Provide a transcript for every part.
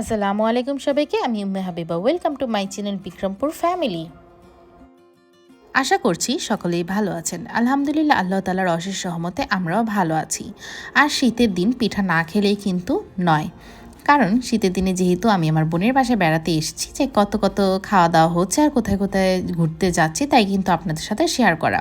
আসসালামু আলাইকুম সবাইকে, আমি Umme Habiba. Welcome to my channel Bikrampur family আশা করছি সকলেই ভালো আছেন। আলহামদুলিল্লাহ, আল্লাহ তালার অশেষ সহমতে আমরাও ভালো আছি। আর শীতের দিন পিঠা না খেলেই কিন্তু নয়। কারণ শীতের দিনে যেহেতু আমি আমার বোনের বাসায় বেড়াতে এসেছি যে কত কত খাওয়া দাওয়া হচ্ছে আর কোথায় কোথায় ঘুরতে যাচ্ছি, তাই কিন্তু আপনাদের সাথে শেয়ার করা।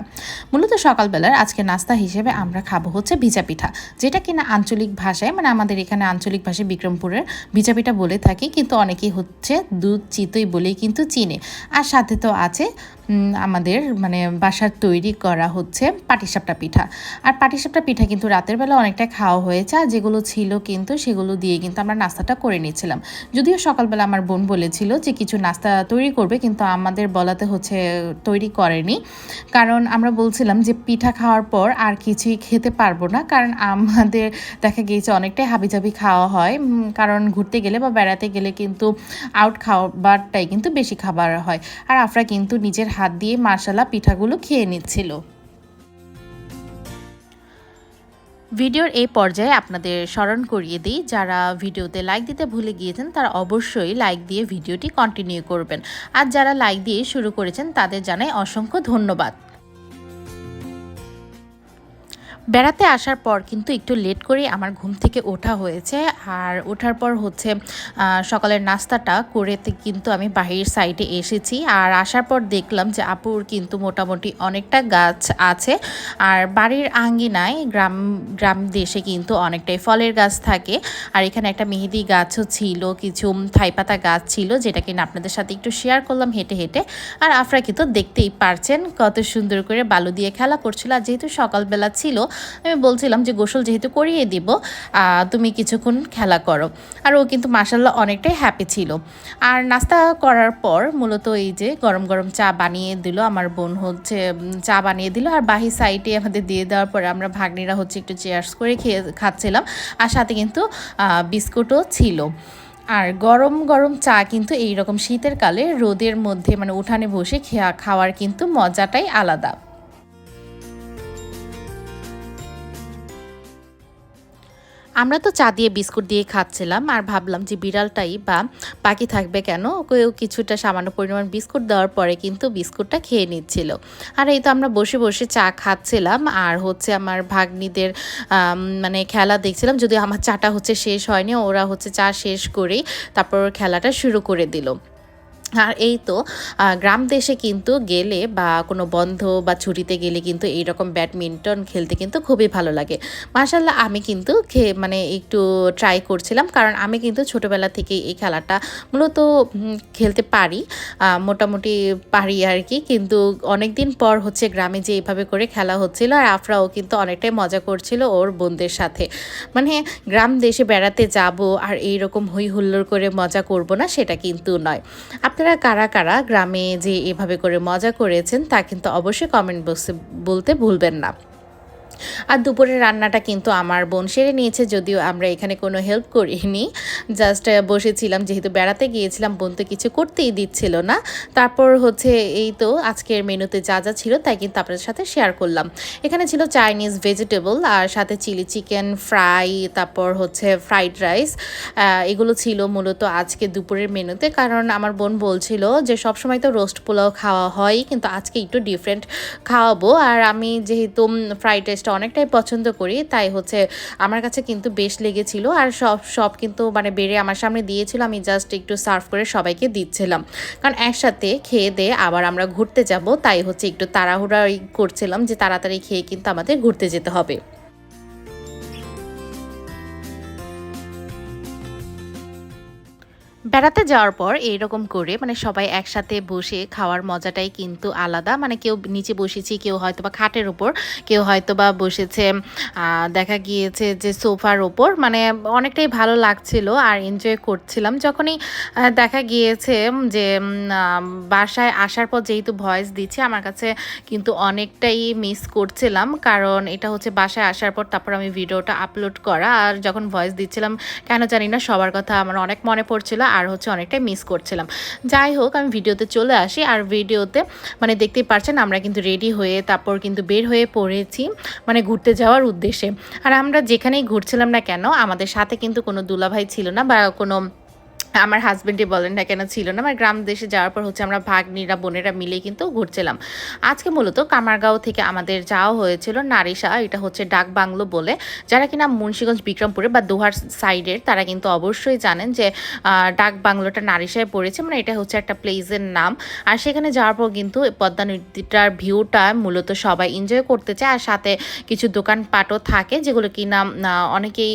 মূলত সকালবেলার আজকে নাস্তা হিসেবে আমরা খাব হচ্ছে ভিজা পিঠা, যেটা কিনা আঞ্চলিক ভাষায় মানে আমাদের এখানে আঞ্চলিক ভাষায় বিক্রমপুরের ভিজা পিঠা বলে থাকি, কিন্তু অনেকেই হচ্ছে দুধ চিতই বলেই কিন্তু চিনে। আর সাথে তো আছে আমাদের মানে বাসার তৈরি করা হচ্ছে পাটিসাপটা পিঠা। আর পাটিসাপটা পিঠা কিন্তু রাতের বেলা অনেকটা খাওয়া হয়েছে, আর যেগুলো ছিল কিন্তু সেগুলো দিয়ে কিন্তু আমরা নাস্তাটা করে নিয়েছিলাম যদিও সকালবেলা আমার বোন বলেছিল যে কিছু নাস্তা তৈরি করবে, কিন্তু আমাদের বলাতে হচ্ছে তৈরি করেনি। কারণ আমরা বলছিলাম যে পিঠা খাওয়ার পর আর কিছুই খেতে পারব না, কারণ আমাদের দেখা গিয়েছে অনেকটাই হাবিজাবি খাওয়া হয়। কারণ ঘুরতে গেলে বা বেড়াতে গেলে কিন্তু আউট খাবারটাই কিন্তু বেশি খাবার হয়। আর আফরা কিন্তু নিজের হাত দিয়ে মার্শালা পিঠাগুলো খেয়ে নিচ্ছিল। ভিডিওর এই পর্যায়ে আপনাদের স্মরণ করিয়ে দিই, যারা ভিডিওতে লাইক দিতে ভুলে গিয়েছেন, তারা অবশ্যই লাইক দিয়ে ভিডিওটি কন্টিনিউ করবেন। আর যারা লাইক দিয়ে শুরু করেছেন, তাদের জানাই অসংখ্য ধন্যবাদ। বেড়াতে আসার পর কিন্তু একটু লেট করে আমার ঘুম থেকে ওঠা হয়েছে। আর ওঠার পর হচ্ছে সকালের নাস্তাটা করেতে কিন্তু আমি বাহির সাইডে এসেছি। আর আসার পর দেখলাম যে আপুর কিন্তু মোটামুটি অনেকটা গাছ আছে। আর বাড়ির আঙ্গিনায় গ্রাম গ্রাম দেশে কিন্তু অনেকটাই ফলের গাছ থাকে। আর এখানে একটা মেহেদি গাছও ছিল, কিছু থাইপাতা গাছ ছিল, যেটা কিনা আপনাদের সাথে একটু শেয়ার করলাম হেঁটে হেঁটে। আর আপনারা কিন্তু দেখতেই পারছেন কত সুন্দর করে বালু দিয়ে খেলা করছিল। আর যেহেতু সকালবেলা ছিল আমি বলছিলাম যে গোসল যেহেতু করিয়ে দিব তুমি কিছুক্ষণ খেলা করো। আর ও কিন্তু মাসাল্লাহ অনেকটাই হ্যাপি ছিল। আর নাস্তা করার পর মূলত এই যে গরম গরম চা বানিয়ে দিল, আমার বোন হচ্ছে চা বানিয়ে দিল। আর বাহি সাইডে আমাদের দিয়ে দেওয়ার পরে আমরা ভাগ্নিরা হচ্ছে একটু চেয়ার্স করে খেয়ে, খাচ্ছিলাম। আর সাথে কিন্তু বিস্কুটও ছিল। আর গরম গরম চা কিন্তু এই রকম শীতের কালে রোদের মধ্যে মানে উঠানে বসে খেয়া, খাওয়ার কিন্তু মজাটাই আলাদা। আমরা তো চা দিয়ে বিস্কুট দিয়ে খাচ্ছিলাম আর ভাবলাম যে বিড়ালটাই বা বাকি থাকবে কেন? ওকেও কিছুটা সামান্য পরিমাণ বিস্কুট দেওয়ার পরে কিন্তু বিস্কুটটা খেয়ে নিচ্ছিল। আর এই তো আমরা বসে বসে চা খাচ্ছিলাম আর হচ্ছে আমার ভাগ্নিদের মানে খেলা দেখছিলাম। যদি আমার চাটা হচ্ছে শেষ হয়নি, ওরা হচ্ছে চা শেষ করেই তারপর খেলাটা শুরু করে দিল। আর এই তো গ্রাম দেশে কিন্তু গেলে বা কোনো বন্ধ বা ছুটিতে গেলে কিন্তু এইরকম ব্যাডমিন্টন খেলতে কিন্তু খুবই ভালো লাগে। মার্শাল্লাহ আমি কিন্তু মানে একটু ট্রাই করছিলাম, কারণ আমি কিন্তু ছোটোবেলা থেকে এই খেলাটা মূলত খেলতে পারি। মোটামুটি পারি আর কি, কিন্তু অনেক দিন পর হচ্ছে গ্রামে যে এইভাবে করে খেলা হচ্ছিল আর আফরাও কিন্তু অনেকটাই মজা করছিল ওর বোনদের সাথে। মানে গ্রাম দেশে বেড়াতে যাব আর এইরকম হই হুল্লোড় করে মজা করব না সেটা কিন্তু নয়। আপনারা কারা কারা গ্রামে যে এভাবে করে মজা করেছেন তা কিন্তু অবশ্যই কমেন্ট বক্সে বলতে ভুলবেন না। আর দুপুরের রান্নাটা কিন্তু আমার বোন সেরে নিয়েছে, যদিও আমরা এখানে কোনো হেল্প করিনি। জাস্ট বসেছিলাম, যেহেতু বেড়াতে গিয়েছিলাম, বোন তো কিছু করতেই দিচ্ছিল না। তারপর হচ্ছে এই তো আজকের মেনুতে যা যা ছিল তাই কিন্তু আপনাদের সাথে শেয়ার করলাম। এখানে ছিল চাইনিজ ভেজিটেবল আর সাথে চিলি চিকেন ফ্রাই তারপর হচ্ছে ফ্রাইড রাইস এগুলো ছিল মূলত আজকে দুপুরের মেনুতে, কারণ আমার বোন বলছিল যে সবসময় তো রোস্ট পোলাও খাওয়া হয়, কিন্তু আজকে একটু ডিফারেন্ট খাওয়াবো। আর আমি যেহেতু ফ্রাইড রাইসটা অনেকটাই পছন্দ করি। তাই হচ্ছে আমার কাছে কিন্তু বেশ লেগেছিল আর সব সব কিন্তু মানে বেড়ে আমার সামনে দিয়েছিল। আমি জাস্ট একটু সার্ভ করে সবাইকে দিচ্ছিলাম। কারণ একসাথে খেয়ে দিয়ে আবার আমরা ঘুরতে যাব। তাই হচ্ছে একটু তাড়াহুড়াই করছিলাম যে তাড়াতাড়ি খেয়ে কিন্তু আমাদের ঘুরতে যেতে হবে। বেড়াতে যাওয়ার পর এইরকম করে মানে সবাই একসাথে বসে খাওয়ার মজাটাই কিন্তু আলাদা। মানে কেউ নিচে বসেছি, কেউ হয়তো বা খাটের ওপর কেউ হয়তো বা বসেছে দেখা গিয়েছে যে সোফার ওপর। মানে অনেকটাই ভালো লাগছিল আর এনজয় করছিলাম। যখনই দেখা গিয়েছে যে বাসায় আসার পর যেহেতু ভয়েস দিচ্ছে, আমার কাছে কিন্তু অনেকটাই মিস করছিলাম। কারণ এটা হচ্ছে বাসায় আসার পর তারপর আমি ভিডিওটা আপলোড করা। আর যখন ভয়েস দিচ্ছিলাম, কেন জানি না, সবার কথা আমার অনেক মনে পড়ছিল। আর হচ্ছে অনেকটাই মিস করছিলাম। যাই হোক আমি ভিডিওতে চলে আসি। আর ভিডিওতে মানে দেখতেই পারছেন, আমরা কিন্তু রেডি হয়ে তারপর কিন্তু বের হয়ে পড়েছি মানে ঘুরতে যাওয়ার উদ্দেশ্যে। আর আমরা যেখানেই ঘুরছিলাম না কেন, আমাদের সাথে কিন্তু কোনো দুলাভাই ছিল না বা কোনো আমার হাজব্যান্ডই বলেন না কেন ছিল না, আমার গ্রাম দেশে যাওয়ার পর হচ্ছে আমরা ভাগ্নিরা, বোনেরা মিলে কিন্তু ঘুরছিলাম। আজকে মূলত কামারগাঁও থেকে আমাদের যাওয়া হয়েছিল নারিশা, এটা হচ্ছে ডাক বাংলো বলে। যারা কিনা মুন্সীগঞ্জ, বিক্রমপুরে বা দোহার সাইডের তারা কিন্তু অবশ্যই জানেন যে ডাক বাংলোটা নারিশায় পড়েছে। মানে এটা হচ্ছে একটা প্লেসের নাম। আর সেখানে যাওয়ার পর কিন্তু পদ্মা নদীটার ভিউটা মূলত সবাই এনজয় করতে চায় আর সাথে কিছু দোকানপাটও থাকে, যেগুলো কিনা অনেকেই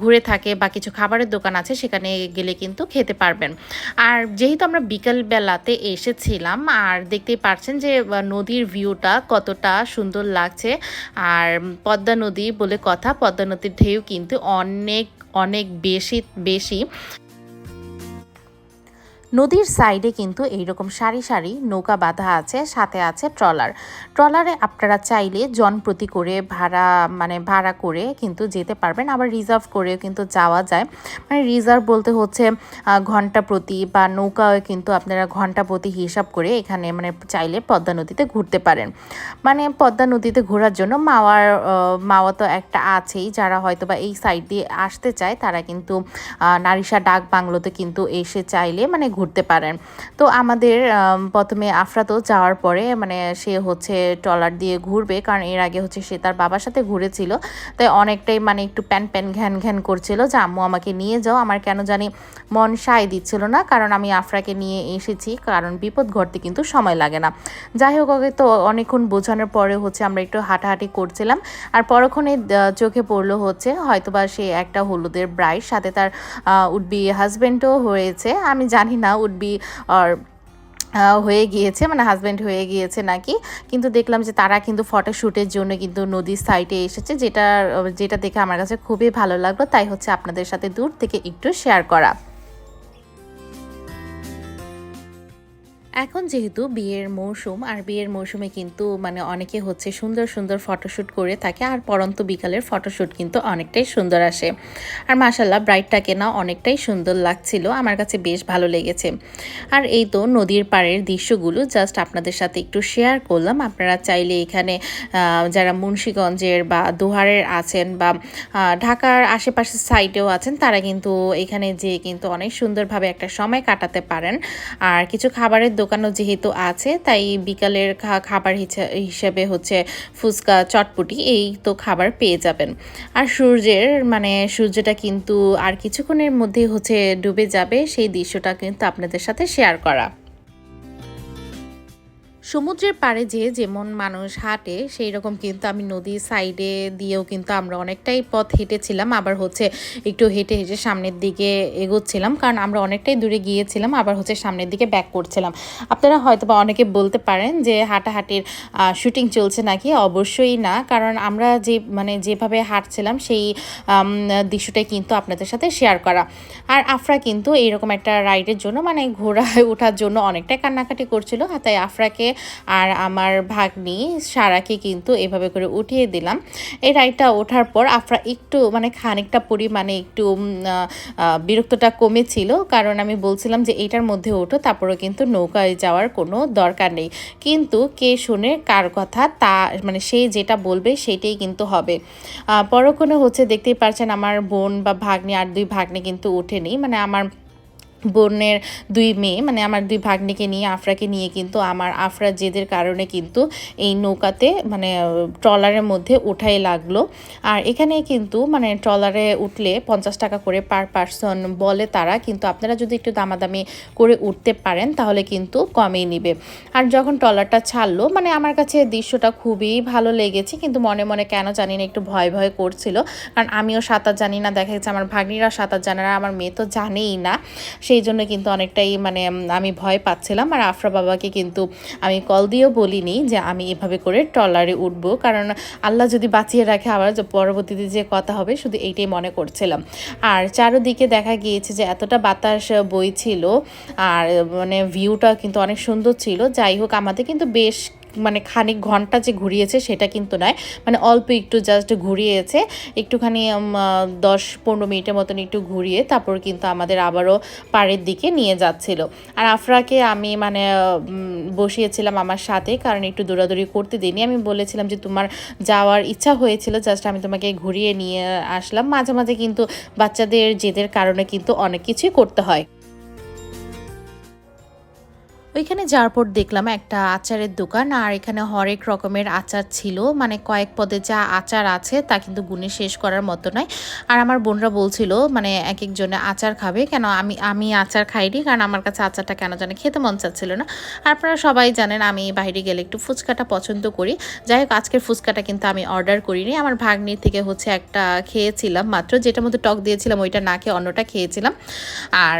ঘুরে থাকে বা কিছু খাবারের দোকান আছে, সেখানে গেলে কিন্তু খেতে পারবেন। আর যেহেতু আমরা বিকেলবেলাতে এসেছিলাম, আর দেখতেই পারছেন যে নদীর ভিউটা কতটা সুন্দর লাগছে। আর পদ্মা নদী বলে কথা, পদ্মা নদীর ঢেউ কিন্তু অনেক অনেক বেশি বেশি। নদীর সাইডে কিন্তু এইরকম সারি সারি নৌকা বাঁধা আছে, সাথে আছে ট্রলার। ট্রলারে আপনারা চাইলে জন প্রতি করে ভাড়া মানে ভাড়া করে কিন্তু যেতে পারবেন। আবার রিজার্ভ করেও কিন্তু যাওয়া যায়। মানে রিজার্ভ বলতে হচ্ছে ঘণ্টা প্রতি বা নৌকায় কিন্তু আপনারা ঘণ্টা প্রতি হিসাব করে এখানে মানে চাইলে পদ্মা নদীতে ঘুরতে পারেন। মানে পদ্মা নদীতে ঘোরার জন্য মাওয়ার মাওয়া তো একটা আছেই। যারা হয়তো বা এই সাইড দিয়ে আসতে চায়, তারা কিন্তু নারিশা ডাক বাংলোতে কিন্তু এসে চাইলে মানে ঘুরতে পারেন। তো আমাদের প্রথমে আফরাতো যাওয়ার পরে মানে সে হচ্ছে ট্রলার দিয়ে ঘুরবে, কারণ এর আগে হচ্ছে সে তার বাবার সাথে ঘুরেছিল। তাই অনেকটাই মানে একটু প্যান প্যান ঘ্যান ঘ্যান করছিল যে, আম্মু, আমাকে নিয়ে যাও। আমার কেন জানি মন সায় দিচ্ছিল না, কারণ আমি আফরাকে নিয়ে এসেছি, কারণ বিপদ ঘটতে কিন্তু সময় লাগে না। যাই হোক, ওকে তো অনেকক্ষণ বোঝানোর পরে হচ্ছে আমরা একটু হাঁটাহাঁটি করছিলাম। আর পরক্ষণে চোখে পড়ল হচ্ছে, হয়তোবা সে একটা হলুদের ব্রাইড সাথে তার উডবি হাজব্যান্ডও হয়েছে। আমি জানি না উডবি আর হয়ে গিয়েছে মানে হাজব্যান্ড হয়ে গিয়েছে নাকি। কিন্তু দেখলাম যে তারা কিন্তু ফটোশ্যুটের জন্য কিন্তু নদীর সাইডে এসেছে যেটা যেটা দেখে আমার কাছে খুবই ভালো লাগল। তাই হচ্ছে আপনাদের সাথে দূর থেকে একটু শেয়ার করা। এখন যেহেতু বিয়ের মৌসুম, আর বিয়ের মৌসুমে কিন্তু মানে অনেকে হচ্ছে সুন্দর সুন্দর ফটোশ্যুট করে থাকে, আর পরন্ত বিকালের ফটোশ্যুট কিন্তু অনেকটাই সুন্দর আসে। আর মাসাল্লাহ ব্রাইডটাকে না অনেকটাই সুন্দর লাগছিল, আমার কাছে বেশ ভালো লেগেছে। আর এই তো নদীর পাড়ের দৃশ্যগুলো জাস্ট আপনাদের সাথে একটু শেয়ার করলাম। আপনারা চাইলে এখানে যারা মুন্সীগঞ্জের বা দোহারের আছেন বা ঢাকার আশেপাশের সাইডেও আছেন, তারা কিন্তু এখানে যেয়ে কিন্তু অনেক সুন্দরভাবে একটা সময় কাটাতে পারেন। আর কিছু খাবারের দোকানও যেহেতু আছে, তাই বিকালের খাবার হিসেবে হচ্ছে ফুচকা, চটপটি এই তো খাবার পেয়ে যাবেন। আর সূর্যের মানে সূর্যটা কিন্তু আর কিছুক্ষণের মধ্যে হচ্ছে ডুবে যাবে, সেই দৃশ্যটা কিন্তু আপনাদের সাথে শেয়ার করা। সমুদ্রের পাড়ে যে যেমন মানুষ হাঁটে সেই রকম কিন্তু আমি নদীর সাইডে দিয়েও কিন্তু আমরা অনেকটাই পথ হেঁটেছিলাম। আবার হচ্ছে একটু হেঁটে হেঁটে সামনের দিকে এগোচ্ছিলাম, কারণ আমরা অনেকটাই দূরে গিয়েছিলাম, আবার হচ্ছে সামনের দিকে ব্যাক করছিলাম। আপনারা হয়তো বা অনেকে বলতে পারেন যে হাঁটাহাঁটির শুটিং চলছে নাকি? অবশ্যই না, কারণ আমরা যে মানে যেভাবে হাঁটছিলাম, সেই দৃশ্যটাই কিন্তু আপনাদের সাথে শেয়ার করা। আর আফরা কিন্তু এইরকম একটা রাইডের জন্য মানে ঘোড়ায় ওঠার জন্য অনেকটাই কান্নাকাটি করছিল তাই আফরাকে আর আমার ভাগ্নি সারাকে কিন্তু এভাবে করে উঠিয়ে দিলাম। এই রাইডটা ওঠার পর আফরা একটু মানে খানিকটা পরিমাণে একটু বিরক্তটা কমেছিল। কারণ আমি বলছিলাম যে এইটার মধ্যে ওঠো তারপরে কিন্তু নৌকায় যাওয়ার কোনো দরকার নেই। কিন্তু কে শুনে, কার কথা, তা মানে সে যেটা বলবে সেটাই কিন্তু হবে। পরক্ষণে হচ্ছে দেখতেই পারছেন আমার বোন বা ভাগ্নি, আর দুই ভাগ্নি কিন্তু ওঠেনি। মানে আমার বোনের দুই মেয়ে মানে আমার দুই ভাগ্নিকে নিয়ে, আফরাকে নিয়ে কিন্তু আমার আফরা জেদের কারণে কিন্তু এই নৌকাতে মানে ট্রলারের মধ্যে উঠাই লাগল। আর এখানে কিন্তু মানে ট্রলারে উঠলে পঞ্চাশ টাকা করে পার পার্সন বলে তারা, কিন্তু আপনারা যদি একটু দামাদামি করে উঠতে পারেন, তাহলে কিন্তু কমেই নিবে। আর যখন ট্রলারটা ছাড়লো মানে আমার কাছে দৃশ্যটা খুবই ভালো লেগেছে, কিন্তু মনে মনে কেন জানি না একটু ভয় ভয় করছিল। কারণ আমিও সাঁতার জানি না, দেখা যাচ্ছে আমার ভাগ্নিরা সাঁতার জানে না, আমার মেয়ে তো জানেই না। সেই জন্য কিন্তু অনেকটাই মানে আমি ভয় পাচ্ছিলাম। আর আফরা বাবাকে কিন্তু আমি কল দিয়েও বলিনি যে আমি এভাবে করে ট্রলারে উঠবো। কারণ আল্লাহ যদি বাঁচিয়ে রাখে, আবার পরবর্তীতে যে কথা হবে, শুধু এইটাই মনে করছিলাম। আর চারোদিকে দেখা গিয়েছে যে এতটা বাতাস বইছিল, আর মানে ভিউটা কিন্তু অনেক সুন্দর ছিল। যাই হোক, আমাদের কিন্তু বেশ মানে খানিক ঘণ্টা যে ঘুরিয়েছে সেটা কিন্তু নয়। মানে অল্প একটু জাস্ট ঘুরিয়েছে। একটুখানি দশ পনেরো মিনিটের মতন একটু ঘুরিয়ে তারপর কিন্তু আমাদের আবারও পাড়ের দিকে নিয়ে যাচ্ছিল। আর আফরাকে আমি মানে বসিয়েছিলাম আমার সাথে কারণ একটু দৌড়াদৌড়ি করতে দিইনি। আমি বলেছিলাম যে তোমার যাওয়ার ইচ্ছা হয়েছিল জাস্ট আমি তোমাকে ঘুরিয়ে নিয়ে আসলাম। মাঝে মাঝে কিন্তু বাচ্চাদের জেদের কারণে কিন্তু অনেক কিছুই করতে হয়। ওইখানে যাওয়ার পর দেখলাম একটা আচারের দোকান, আর এখানে হরেক রকমের আচার ছিল। মানে কয়েক পদে যা আচার আছে, তা কিন্তু গুণে শেষ করার মতো নয়। আর আমার বোনরা বলছিল মানে এক একজনে আচার খাবে। কেন আমি আমি আচার খাইনি, কারণ আমার কাছে আচারটা কেন জানে খেতে মন চাচ্ছিল না। আর আপনারা সবাই জানেন, আমি বাইরে গেলে একটু ফুচকাটা পছন্দ করি। যাই হোক, আজকের ফুচকাটা কিন্তু আমি অর্ডার করিনি। আমার ভাগ্নির থেকে হচ্ছে একটা খেয়েছিলাম মাত্র যেটার মধ্যে টক দিয়েছিলাম, ওইটা না খেয়ে অন্যটা খেয়েছিলাম। আর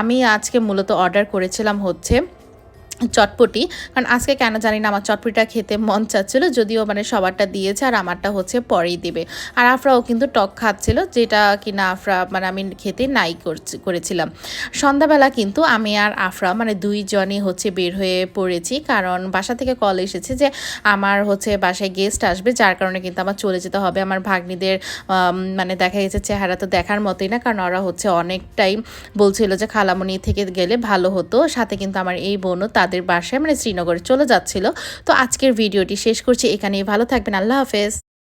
আমি আজকে মূলত অর্ডার করেছিলাম হচ্ছে চটপটি। কারণ আজকে কেন জানি না আমার চটপটিটা খেতে মন চাচ্ছিল, যদিও মানে সবারটা দিয়েছে আর আমারটা হচ্ছে পরেই দিবে। আর আফরাও কিন্তু টক খাচ্ছিল, যেটা কিনা আফরা মানে আমি খেতে নাই করছি- করেছিলাম। সন্ধ্যাবেলা কিন্তু আমি আর আফরা মানে দুইজনই হচ্ছে বের হয়ে পড়েছি, কারণ বাসা থেকে কল এসেছে যে আমার হচ্ছে বাসায় গেস্ট আসবে, যার কারণে কিন্তু আমার চলে যেতে হবে। আমার ভাগ্নিদের মানে দেখা গেছে চেহারা তো দেখার মতোই না, কারণ ওরা হচ্ছে অনেকটাই বলছিল যে খালামণি থেকে গেলে ভালো হতো। সাথে কিন্তু আমার এই বোনও তাদের বাসায় মানে শ্রীনগরে চলে যাচ্ছিল। তো আজকের ভিডিওটি শেষ করছি এখানেই। ভালো থাকবেন। আল্লাহ হাফেজ।